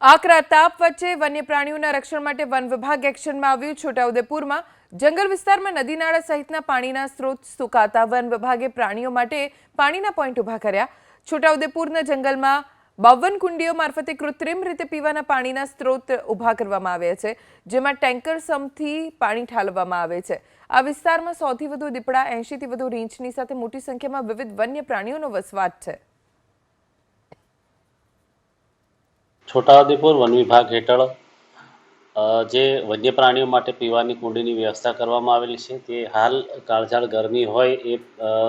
આકરા તાપ વચ્ચે વન્ય પ્રાણીઓના રક્ષણ માટે વન વિભાગ એક્શનમાં આવ્યું. છોટાઉદેપુરમાં જંગલ વિસ્તારમાં નદી નાળા સહિતના પાણીના સ્ત્રોત સુકાતા વન વિભાગે પ્રાણીઓ માટે પાણીના પોઈન્ટ ઊભા કર્યા. છોટાઉદેપુરના જંગલમાં બાવન કુંડીઓ મારફતે કૃત્રિમ રીતે પીવાના પાણીના સ્ત્રોત ઊભા કરવામાં આવ્યા છે, જેમાં ટેન્કર સમથી પાણી ઠાલવવામાં આવે છે. આ વિસ્તારમાં સૌથી વધુ દીપડા, એંશીથી વધુ રીંછની સાથે મોટી સંખ્યામાં વિવિધ વન્ય પ્રાણીઓનો વસવાટ છે. છોટાઉદેપુર વન વિભાગ હેઠળ જે વન્ય પ્રાણીઓ માટે પીવાની કુંડીની વ્યવસ્થા કરવામાં આવેલી છે, તે હાલ કાળઝાળ ગરમી હોય એ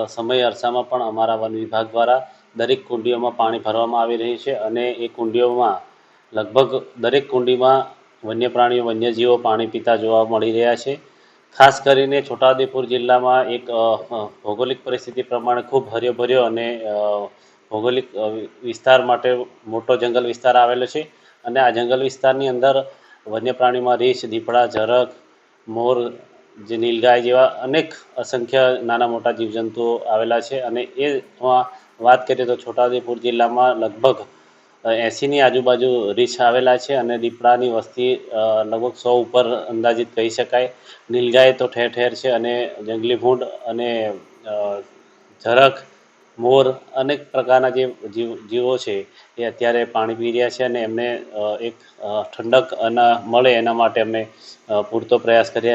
સમય અરસામાં પણ અમારા વન વિભાગ દ્વારા દરેક કુંડીઓમાં પાણી ભરવામાં આવી રહ્યું છે અને એ કુંડીઓમાં લગભગ દરેક કુંડીમાં વન્ય પ્રાણીઓ વન્યજીવો પાણી પીતા જોવા મળી રહ્યા છે. ખાસ કરીને છોટાઉદેપુર જિલ્લામાં એક ભૌગોલિક પરિસ્થિતિ પ્રમાણે ખૂબ હર્યોભર્યો અને ભૌગોલિક વિસ્તાર માટે મોટો જંગલ વિસ્તાર આવેલો છે અને આ જંગલ વિસ્તારની અંદર વન્ય પ્રાણીમાં રીંછ, દીપડા ઝરખ મોર, જે નીલગાય જેવા અનેક અસંખ્ય નાના મોટા જીવજંતુઓ આવેલા છે અને એમાં વાત કરીએ તો છોટાઉદેપુર જિલ્લામાં લગભગ એંસીની આજુબાજુ રીંછ આવેલા છે અને દીપડાની વસ્તી લગભગ સો ઉપર અંદાજિત કહી શકાય. નીલગાય તો ઠેર ઠેર છે અને જંગલી ભૂંડ અને ઝરખ મોર અનેક પ્રકારના જે જીવ, જીવો છે, એ અત્યારે પાણી પી રહ્યા છે અને એમને એક ઠંડક અને, મળે એના માટે અમે પૂરતો પ્રયાસ કર્યા